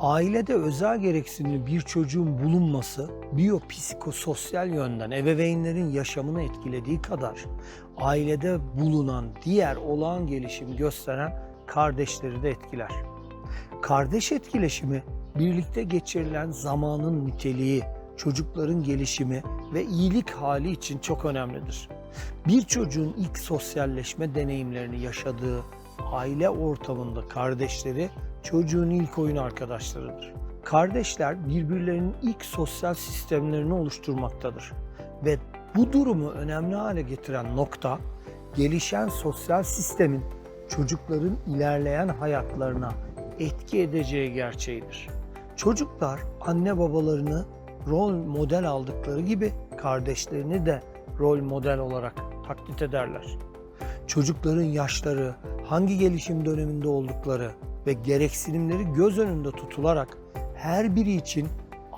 Ailede özel gereksinimli bir çocuğun bulunması biyopsikososyal yönden ebeveynlerin yaşamını etkilediği kadar ailede bulunan diğer olağan gelişim gösteren kardeşleri de etkiler. Kardeş etkileşimi birlikte geçirilen zamanın niteliği, çocukların gelişimi ve iyilik hali için çok önemlidir. Bir çocuğun ilk sosyalleşme deneyimlerini yaşadığı aile ortamında kardeşleri çocuğun ilk oyun arkadaşlarıdır. Kardeşler birbirlerinin ilk sosyal sistemlerini oluşturmaktadır ve bu durumu önemli hale getiren nokta gelişen sosyal sistemin çocukların ilerleyen hayatlarına etki edeceği gerçeğidir. Çocuklar anne babalarını rol model aldıkları gibi kardeşlerini de rol model olarak taklit ederler. Çocukların yaşları, hangi gelişim döneminde oldukları ve gereksinimleri göz önünde tutularak her biri için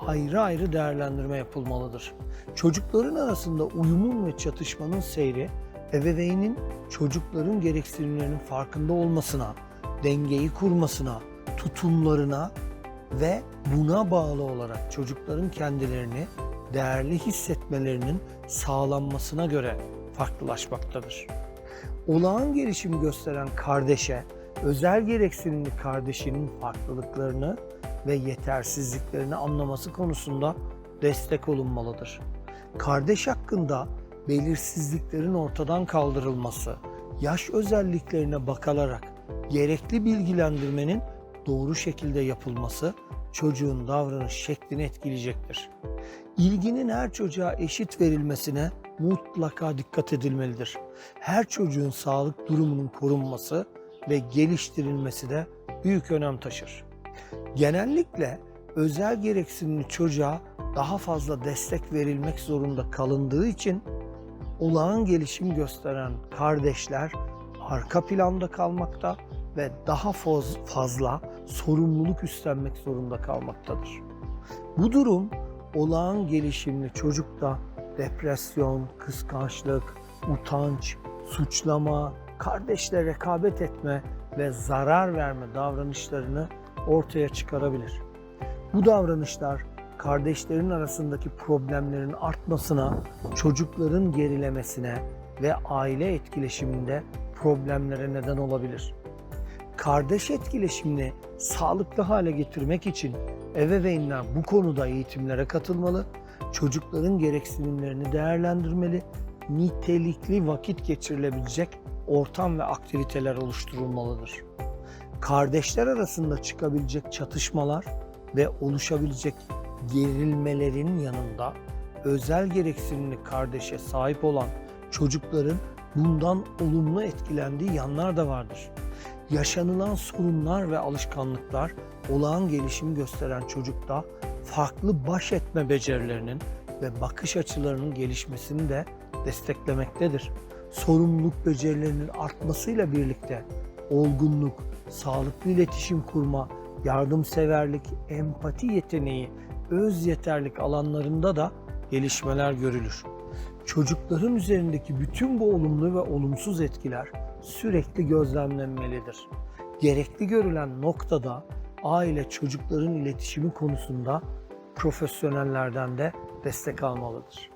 ayrı ayrı değerlendirme yapılmalıdır. Çocukların arasında uyumun ve çatışmanın seyri ebeveynin çocukların gereksinimlerinin farkında olmasına, dengeyi kurmasına, tutumlarına ve buna bağlı olarak çocukların kendilerini değerli hissetmelerinin sağlanmasına göre farklılaşmaktadır. Olağan gelişimi gösteren kardeşe, özel gereksinimli kardeşinin farklılıklarını ve yetersizliklerini anlaması konusunda destek olunmalıdır. Kardeş hakkında belirsizliklerin ortadan kaldırılması, yaş özelliklerine bakılarak gerekli bilgilendirmenin doğru şekilde yapılması çocuğun davranış şeklini etkileyecektir. İlginin her çocuğa eşit verilmesine mutlaka dikkat edilmelidir. Her çocuğun sağlık durumunun korunması ve geliştirilmesi de büyük önem taşır. Genellikle özel gereksinimli çocuğa daha fazla destek verilmek zorunda kalındığı için olağan gelişim gösteren kardeşler arka planda kalmakta ve daha fazla sorumluluk üstlenmek zorunda kalmaktadır. Bu durum olağan gelişimli çocukta depresyon, kıskançlık, utanç, suçlama, kardeşle rekabet etme ve zarar verme davranışlarını ortaya çıkarabilir. Bu davranışlar kardeşlerin arasındaki problemlerin artmasına, çocukların gerilemesine ve aile etkileşiminde problemlere neden olabilir. Kardeş etkileşimini sağlıklı hale getirmek için ebeveynler bu konuda eğitimlere katılmalı, çocukların gereksinimlerini değerlendirmeli, nitelikli vakit geçirilebilecek ortam ve aktiviteler oluşturulmalıdır. Kardeşler arasında çıkabilecek çatışmalar ve oluşabilecek gerilmelerin yanında özel gereksinimli kardeşe sahip olan çocukların bundan olumlu etkilendiği yanlar da vardır. Yaşanılan sorunlar ve alışkanlıklar olağan gelişim gösteren çocukta farklı baş etme becerilerinin ve bakış açılarının gelişmesini de desteklemektedir. Sorumluluk becerilerinin artmasıyla birlikte olgunluk, sağlıklı iletişim kurma, yardımseverlik, empati yeteneği, öz yeterlik alanlarında da gelişmeler görülür. Çocukların üzerindeki bütün bu olumlu ve olumsuz etkiler sürekli gözlemlenmelidir. Gerekli görülen noktada aile çocukların iletişimi konusunda profesyonellerden de destek almalıdır.